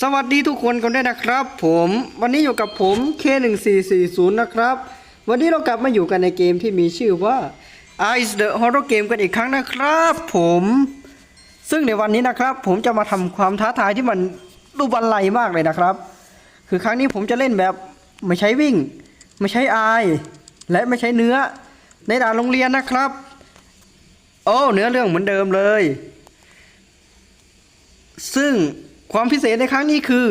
สวัสดีทุกคนกันด้วยนะครับ ผมวันนี้อยู่กับผม K1440 นะครับ วันนี้เรากลับมาอยู่กันในเกมที่มีชื่อว่า Ice the Horror Game กันอีกครั้งนะครับ ผม ซึ่งในวันนี้นะครับ ผมจะมาทำความท้าทายที่มันดูบันไลมากเลยนะครับ คือครั้งนี้ผมจะเล่นแบบไม่ใช้วิ่ง ไม่ใช้อาย และไม่ใช้เนื้อในด่านโรงเรียนนะครับ โอ้เนื้อเรื่องเหมือนเดิมเลย ซึ่งความพิเศษในครั้งนี้คือ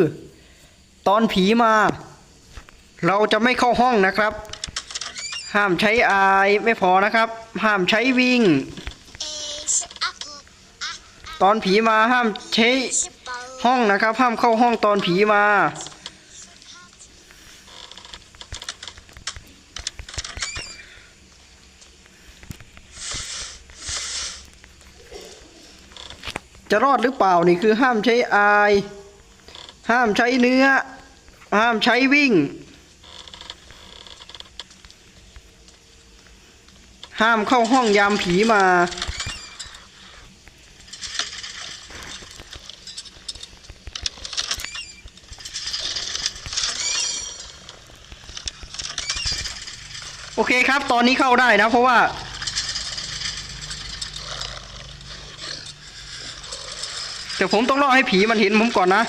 ตอนผีมา เราจะไม่เข้าห้องนะครับ ห้ามใช้อายไม่พอนะครับ ห้ามใช้วิ่ง ตอนผีมาห้ามใช้ห้องนะครับ ห้ามเข้าห้องตอนผีมา จะรอดหรือเปล่านี่คือห้ามใช้อาย ห้ามใช้เนื้อ ห้ามใช้วิ่ง ห้ามเข้าห้องยามผีมาโอเคครับ ตอนนี้เข้าได้นะ เพราะว่า แต่ผมต้องรอให้ผีมันเห็นผมก่อนนะ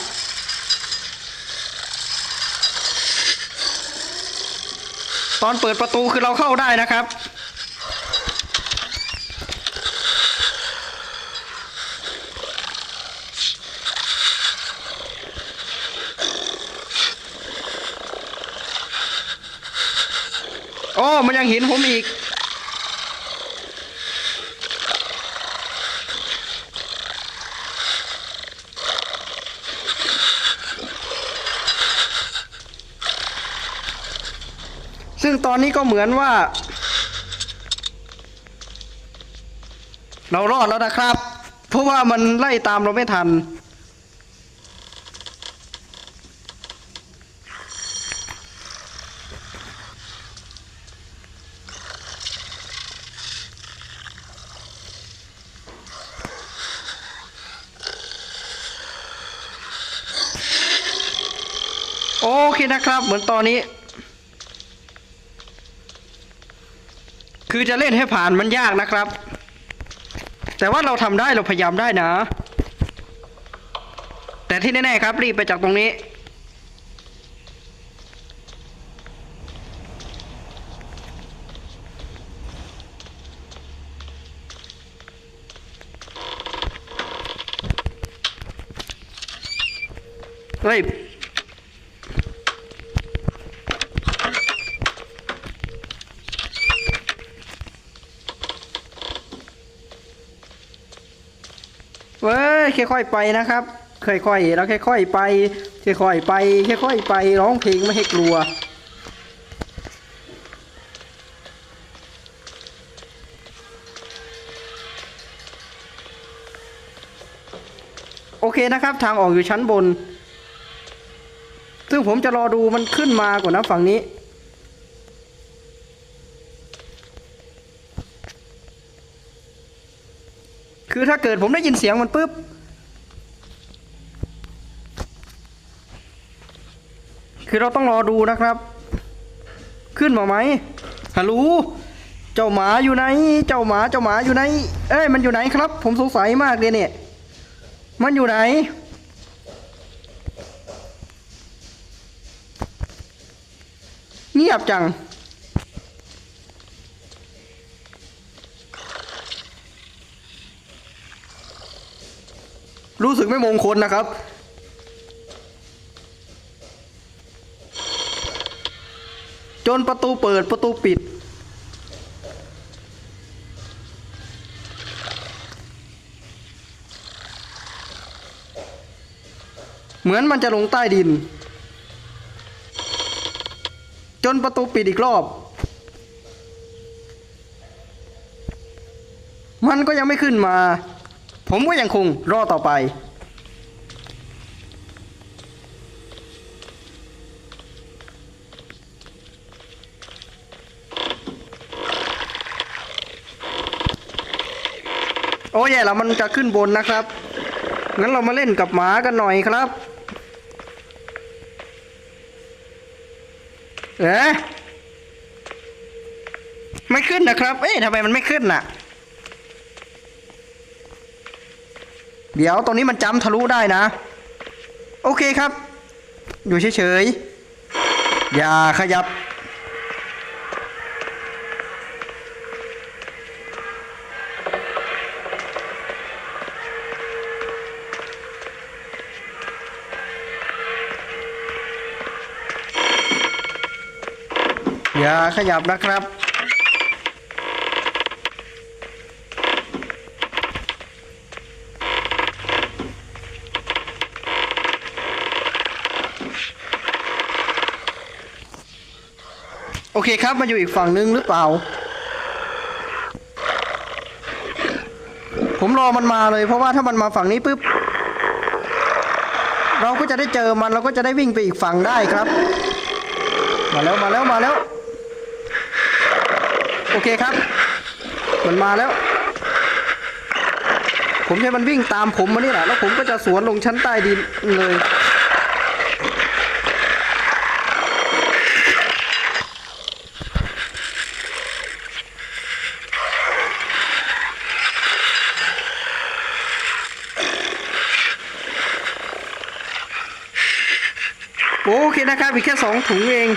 ตอนเปิดประตูคือเราเข้าได้นะครับ โอ้ มันยังเห็นผมอีก ซึ่งตอนนี้ก็เหมือนว่า เรารอดแล้วนะครับ เพราะว่ามันไล่ตามเราไม่ทัน โอเคนะครับ เหมือนตอนนี้ คือจะเล่นให้ผ่านมันยากนะครับ แต่ว่าเราทำได้เราพยายามได้นะ แต่ที่แน่ๆครับรีบไปจากตรงนี้ เฮ้ย เว้ยค่อยๆไปนะครับ ค่อยๆแล้วค่อยๆไปค่อยๆไปค่อยๆไปร้องเพลงไม่ให้กลัว โอเคนะครับ ทางออกอยู่ชั้นบน ซึ่งผมจะรอดูมันขึ้นมาก่อนนะฝั่งนี้ คือถ้าเกิดผมได้ยินเสียงมันปุ๊บ คือเราต้องรอดูนะครับ ขึ้นมาไหมฮัลโหลเจ้าหมาอยู่ไหน เจ้าหมาเจ้าหมาอยู่ไหน เอ้ยมันอยู่ไหนครับ ผมสงสัยมากเลยเนี่ย มันอยู่ไหนเงียบจัง รู้สึกไม่มงคลนะครับ จนประตูเปิดประตูปิด เหมือนมันจะลงใต้ดิน จนประตูปิดอีกรอบ มันก็ยังไม่ขึ้นมา ผมก็ยังคงรอต่อไป โอ้ยแล้วมันจะขึ้นบนนะครับ งั้นเรามาเล่นกับหมากันหน่อยครับเอ๊ะไม่ขึ้นนะครับ เอ๊ะทำไมมันไม่ขึ้นน่ะ เดี๋ยวตรงนี้มันจำทะลุได้นะ โอเคครับ อยู่เฉยๆ อย่าขยับ อย่าขยับนะครับ อเคครับ มาอยู่อีกฝั่งนึงหรือเปล่า ผมรอมันมาเลย เพราะว่าถ้ามันมาฝั่งนี้ปุ๊บ เราก็จะได้เจอมันเราก็จะได้วิ่งไปอีกฝั่งได้ครับ มาแล้วมาแล้วมาแล้ว โอเคครับ มันมาแล้ว ผมให้มันวิ่งตามผมมานี่แหละแล้วผมก็จะสวนลงชั้นใต้ดินเลย โอเคนะครับอีกแค่สองถุงเอง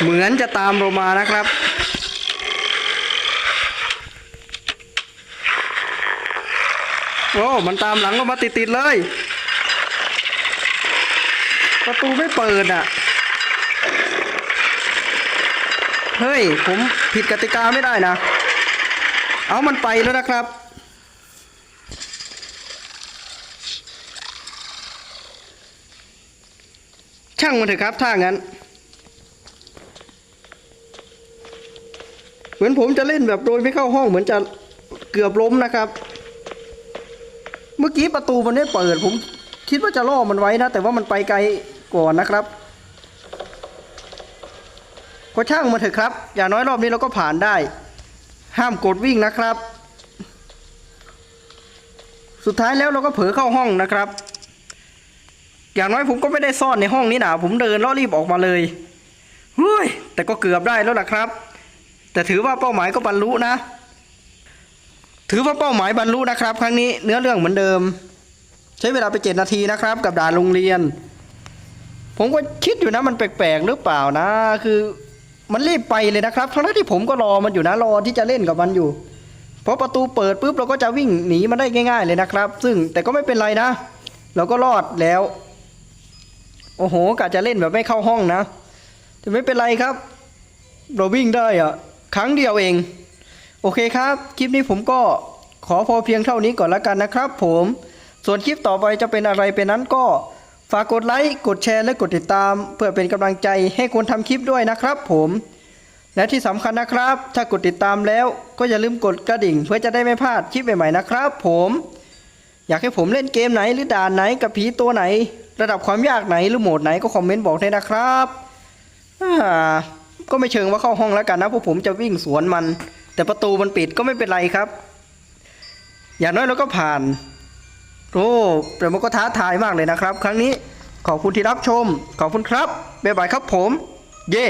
เหมือนจะตามเรามานะครับ โอ้ มันตามหลังเรามาติดๆเลย ประตูไม่เปิดอะ เฮ้ย ผมผิดกติกาไม่ได้นะ เอามันไปแล้วนะครับ ช่างมันเถอะครับถ้างั้น เหมือนผมจะเล่นแบบโดยไม่เข้าห้องเหมือนจะเกือบล้มนะครับ เมื่อกี้ประตูมันไม่เปิด ผมคิดว่าจะล่อมันไว้นะ แต่ว่ามันไปไกลก่อนนะครับ ก็ช่างมันเถอะครับ อย่างน้อยรอบนี้เราก็ผ่านได้ ห้ามกดวิ่งนะครับ สุดท้ายแล้วเราก็เผลอเข้าห้องนะครับ อย่างน้อยผมก็ไม่ได้ซ่อนในห้องนี้นะผมเดินแล้วรีบออกมาเลยเฮ้ยแต่ก็เกือบได้แล้วล่ะครับ แต่ถือว่าเป้าหมายก็บรรลุนะ ถือว่าเป้าหมายบรรลุนะครับ ครั้งนี้เนื้อเรื่องเหมือนเดิม ใช้เวลาไปเจ็ดนาทีนะครับ กับด่านโรงเรียน ผมก็คิดอยู่นะมันแปลกๆหรือเปล่านะ คือมันรีบไปเลยนะครับทั้งที่ผมก็รอมันอยู่นะรอที่จะเล่นกับมันอยู่พอประตูเปิดปุ๊บเราก็จะวิ่งหนีมันได้ง่าย ๆ เลยนะครับ ซึ่งแต่ก็ไม่เป็นไรนะ เราก็รอดแล้ว โอ้โหกะจะเล่นแบบไม่เข้าห้องนะ แต่ไม่เป็นไรครับ เราวิ่งได้อะครั้งเดียวเอง โอเคครับ คลิปนี้ผมก็ขอพอเพียงเท่านี้ก่อนละกันนะครับ ผม ส่วนคลิปต่อไปจะเป็นอะไรเป็นนั้นก็ฝากกดไลค์ กดแชร์และกดติดตาม เพื่อเป็นกำลังใจให้คนทำคลิปด้วยนะครับผม และที่สำคัญนะครับ ถ้ากดติดตามแล้วก็อย่าลืมกดกระดิ่ง เพื่อจะได้ไม่พลาดคลิปใหม่ๆนะครับ ผม อยากให้ผมเล่นเกมไหนหรือด่านไหนกับผีตัวไหน ระดับความยากไหนหรือโหมดไหนก็คอมเมนต์บอกได้นะครับก็ไม่เชิงว่าเข้าห้องแล้วกันนะพวกผมจะวิ่งสวนมัน แต่ประตูมันปิดก็ไม่เป็นไรครับ อย่างน้อยเราก็ผ่านโอ้แต่มันก็ท้าทายมากเลยนะครับ ครั้งนี้ขอบคุณที่รับชม ขอบคุณครับบ๊ายบายครับผม เย่